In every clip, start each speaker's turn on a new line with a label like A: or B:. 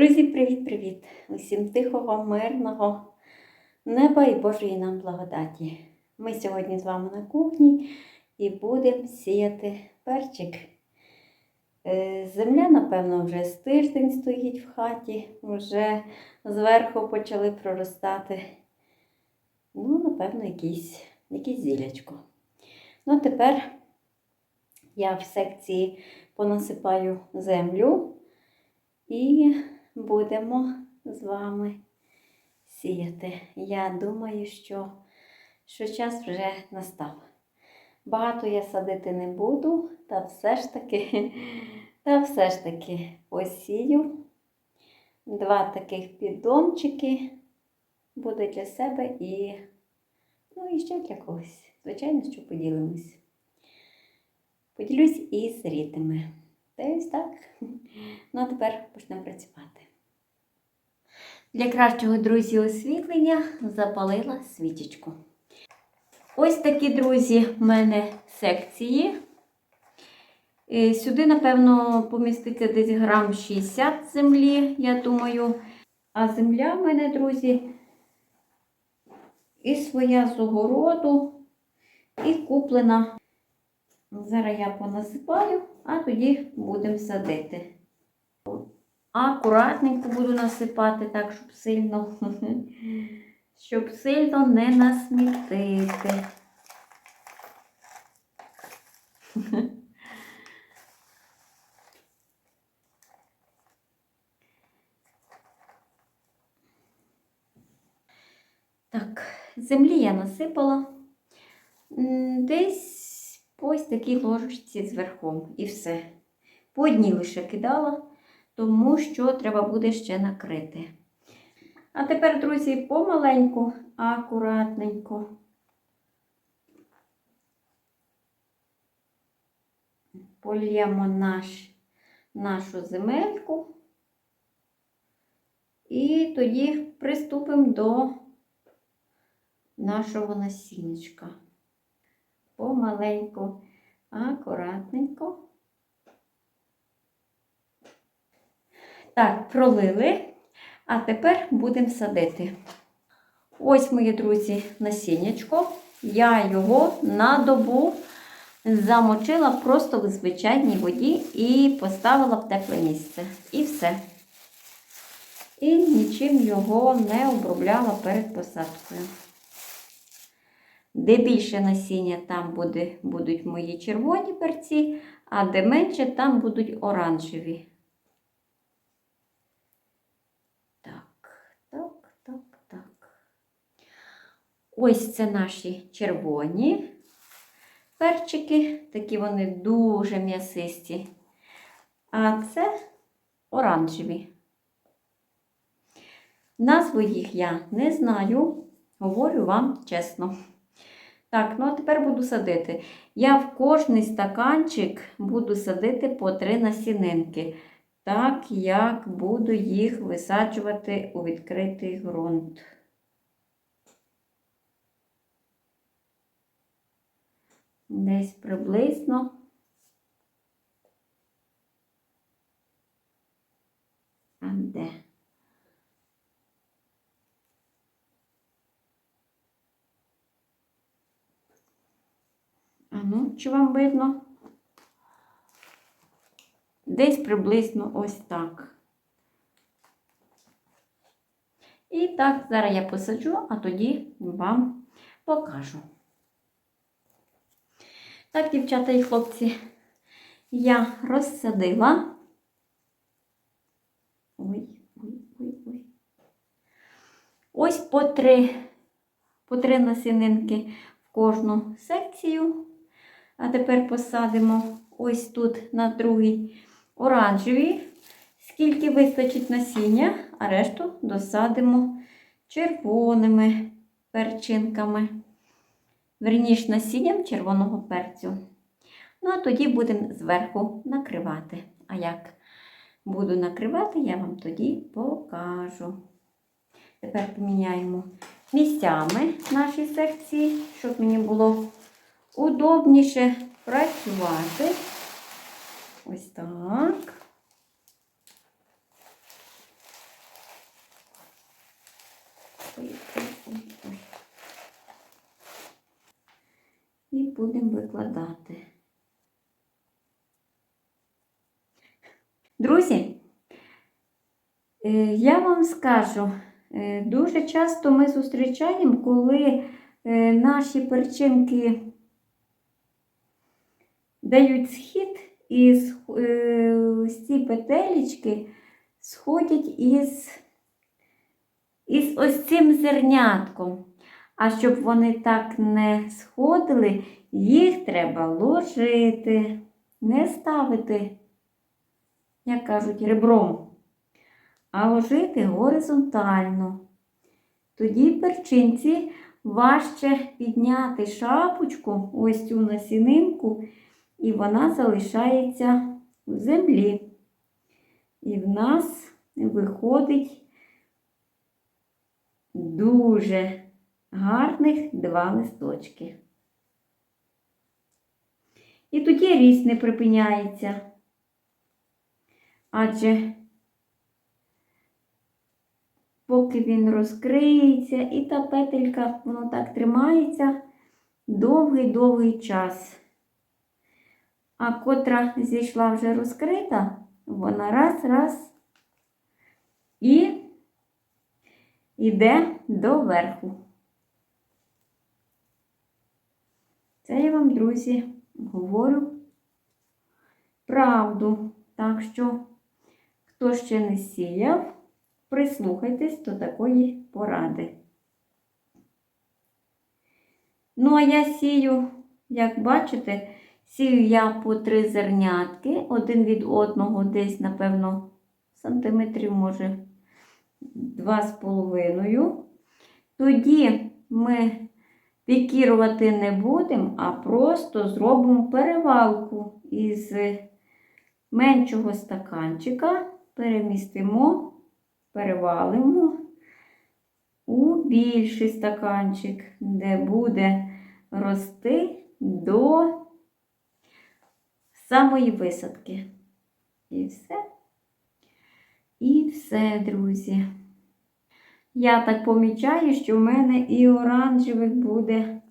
A: Друзі, привіт-привіт! Усім тихого, мирного неба і Божої нам благодаті. Ми сьогодні з вами на кухні і будемо сіяти перчик. Е, Земля, напевно, вже з тиждень стоїть в хаті, вже зверху почали проростати. Ну, напевно, якийсь, якийсь зілячко. Ну, тепер я в секції понасипаю землю. І будемо з вами сіяти. Я думаю, що, що час вже настав. Багато я садити не буду, та все ж таки, та все ж таки посію. Два таких піддончики буде для себе і, ну, і ще для когось. Звичайно, що поділимось. Поділюсь із рідними. Та ось так. Ну, а тепер почнемо працювати. Для кращого, друзі, освітлення запалила свічечку. Ось такі, друзі, в мене секції. Е, Сюди, напевно, поміститься десь грам 60 землі, я думаю. А земля в мене, друзі, і своя з огороду, і куплена. Зараз я понасипаю, а тоді будемо садити. Акуратненько буду насипати, так, щоб сильно, щоб сильно не насмітити. Так, землі я насипала. Десь ось такій ложечці зверхом і все. По одній лише кидала, тому що треба буде ще накрити. А тепер, друзі, помаленьку, акуратненько. Польємо наш, нашу земельку. І тоді приступимо до нашого насінничка. Помаленьку, акуратненько. Так, пролили, а тепер будемо садити. Ось, мої друзі, насіннячко. Я його на добу замочила просто в звичайній воді і поставила в тепле місце. І все. І нічим його не обробляла перед посадкою. Де більше насіння, там буде, будуть мої червоні перці, а де менше, там будуть оранжеві. Так, так, так, так. Ось це наші червоні перчики, такі вони дуже м'ясисті. А це оранжеві. Назву їх я не знаю, говорю вам чесно. Так, ну а тепер буду садити. Я в кожний стаканчик буду садити по три насінинки, так як буду їх висаджувати у відкритий ґрунт. Десь приблизно. А де? А ну, чи вам видно? Десь приблизно ось так. І так, зараз я посаджу, а тоді вам покажу. Так, дівчата і хлопці, я розсадила. Ой, ой, ой, ой. Ось по три, по три насінинки в кожну секцію. А тепер посадимо ось тут на другій оранжеві, скільки вистачить насіння, а решту досадимо червоними перчинками. Верніше насінням червоного перцю. Ну, а тоді будемо зверху накривати. А як буду накривати, я вам тоді покажу. Тепер поміняємо місцями наші секції, щоб мені було удобніше працювати. Ось так. Викладати. Друзі, е, я вам скажу, е, дуже часто ми зустрічаємо, коли е, наші перчинки дають схід, і ось ці петелечки сходять із, із ось цим зернятком. А щоб вони так не сходили, їх треба ложити, не ставити, як кажуть, ребром, а ложити горизонтально. Тоді перчинці важче підняти шапочку, ось цю насінинку, і вона залишається в землі. І в нас виходить дуже гарних два листочки. І тоді ріст не припиняється. Адже поки він розкриється, і та петелька, воно так тримається довгий-довгий час. А котра зійшла вже розкрита, вона раз, раз і йде до верху. Це я вам, друзі, говорю правду. Так що, хто ще не сіяв, прислухайтесь до такої поради. Ну, а я сію, як бачите, сію я по три зернятки, один від одного, десь, напевно, сантиметрів, може, два з половиною. Тоді ми пікірувати не будемо, а просто зробимо перевалку із меншого стаканчика, перемістимо, перевалимо у більший стаканчик, де буде рости до самої висадки. І все. І все, друзі. Я так помічаю, що в мене і оранжевих буде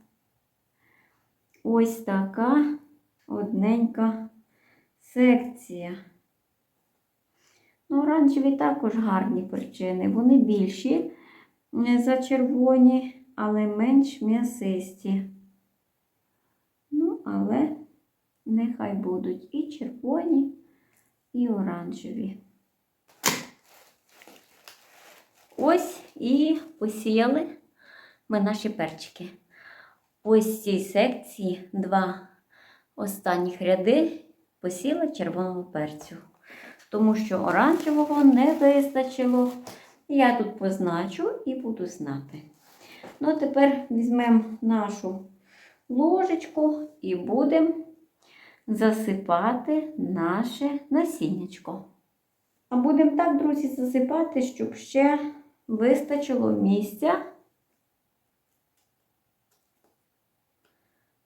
A: ось така одненька секція. Ну, оранжеві також гарні причини. Вони більші е, за червоні, але менш м'ясисті. Ну, але нехай будуть і червоні, і оранжеві. Ось і посіяли ми наші перчики. Ось в цій секції два останніх ряди посіла червоного перцю. Тому що оранжевого не вистачило. Я тут позначу і буду знати. Ну, тепер візьмемо нашу ложечку і будемо засипати наше насіннячко. А будемо так, друзі, засипати, щоб ще вистачило місця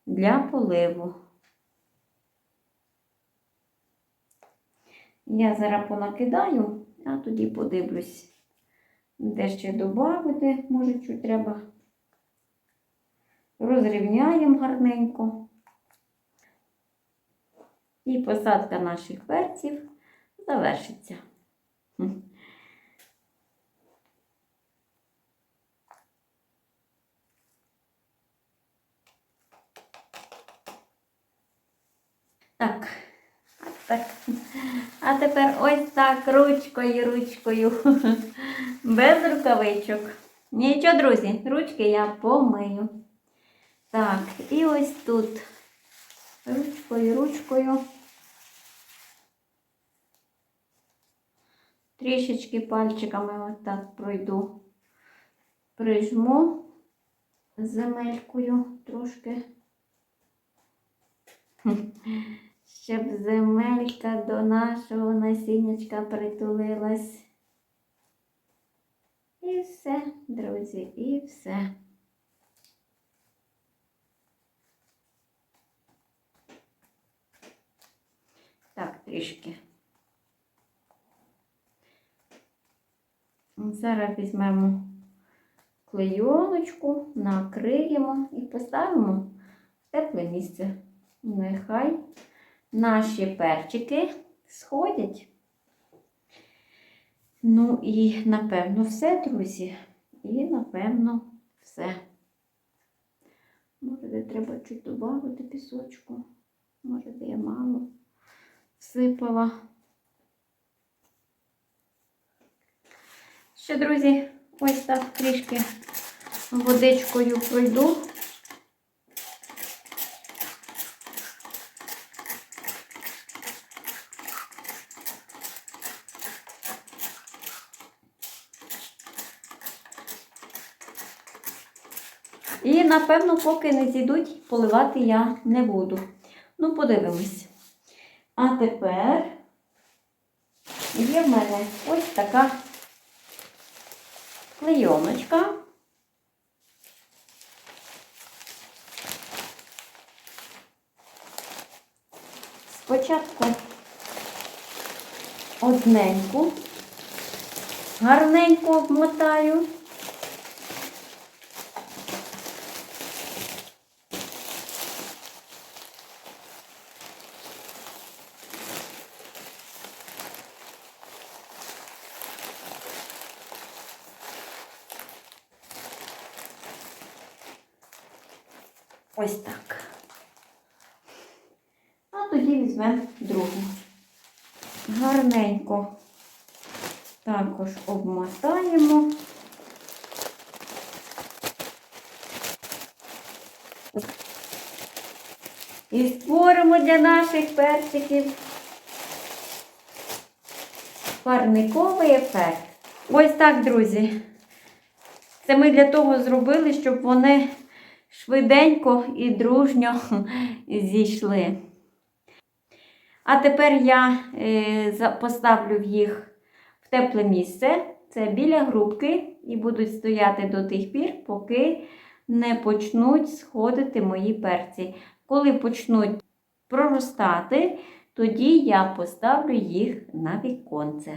A: для поливу. Я зараз понакидаю, а тоді подивлюсь, де ще додати, може, чуть треба. Розрівняємо гарненько. І посадка наших перців завершиться. Хм. Так, тепер, а тепер ось так ручкою, ручкою, без рукавичок. Нічого, друзі, ручки я помию. Так, і ось тут ручкою, ручкою. Трішечки пальчиками отак пройду, прижму земелькою трошки. Щоб земелька до нашого насіннячка притулилась. І все, друзі, і все. Так, трішки. Зараз візьмемо клейоночку, накриємо і поставимо в тепле місце. нехай наші перчики сходять. Ну і напевно все, друзі. І напевно все. Може, де треба чуть додати пісочку. Може, де я мало всипала. Ще, друзі, ось так трішки водичкою пройду. І, напевно, поки не зійдуть, поливати я не буду. Ну, подивимось. А тепер є в мене ось така клейоночка. Спочатку одненьку, гарненько обмотаю. Ось так. А тоді візьмемо другу. Гарненько також обмотаємо. І створимо для наших персиків парниковий ефект. Ось так, друзі. Це ми для того зробили, щоб вони швиденько і дружньо зійшли. А тепер я е, поставлю їх в тепле місце. Це біля грубки, і будуть стояти до тих пір, поки не почнуть сходити мої перці. Коли почнуть проростати, тоді я поставлю їх на віконце,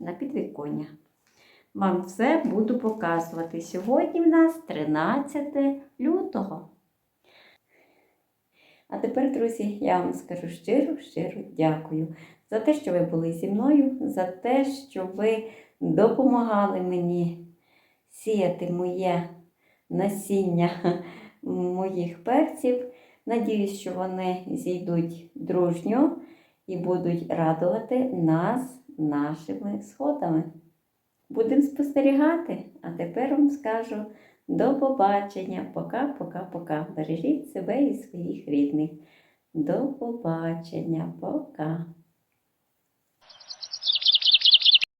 A: на підвіконня. Вам все буду показувати. Сьогодні в нас 13 лютого. А тепер, друзі, я вам скажу щиро, щиро дякую за те, що ви були зі мною, за те, що ви допомагали мені сіяти моє насіння моїх перців. Надіюсь, що вони зійдуть дружньо і будуть радувати нас нашими сходами. Будемо спостерігати. А тепер вам скажу до побачення. Пока, пока, пока. Бережіть себе і своїх рідних. До побачення. Пока.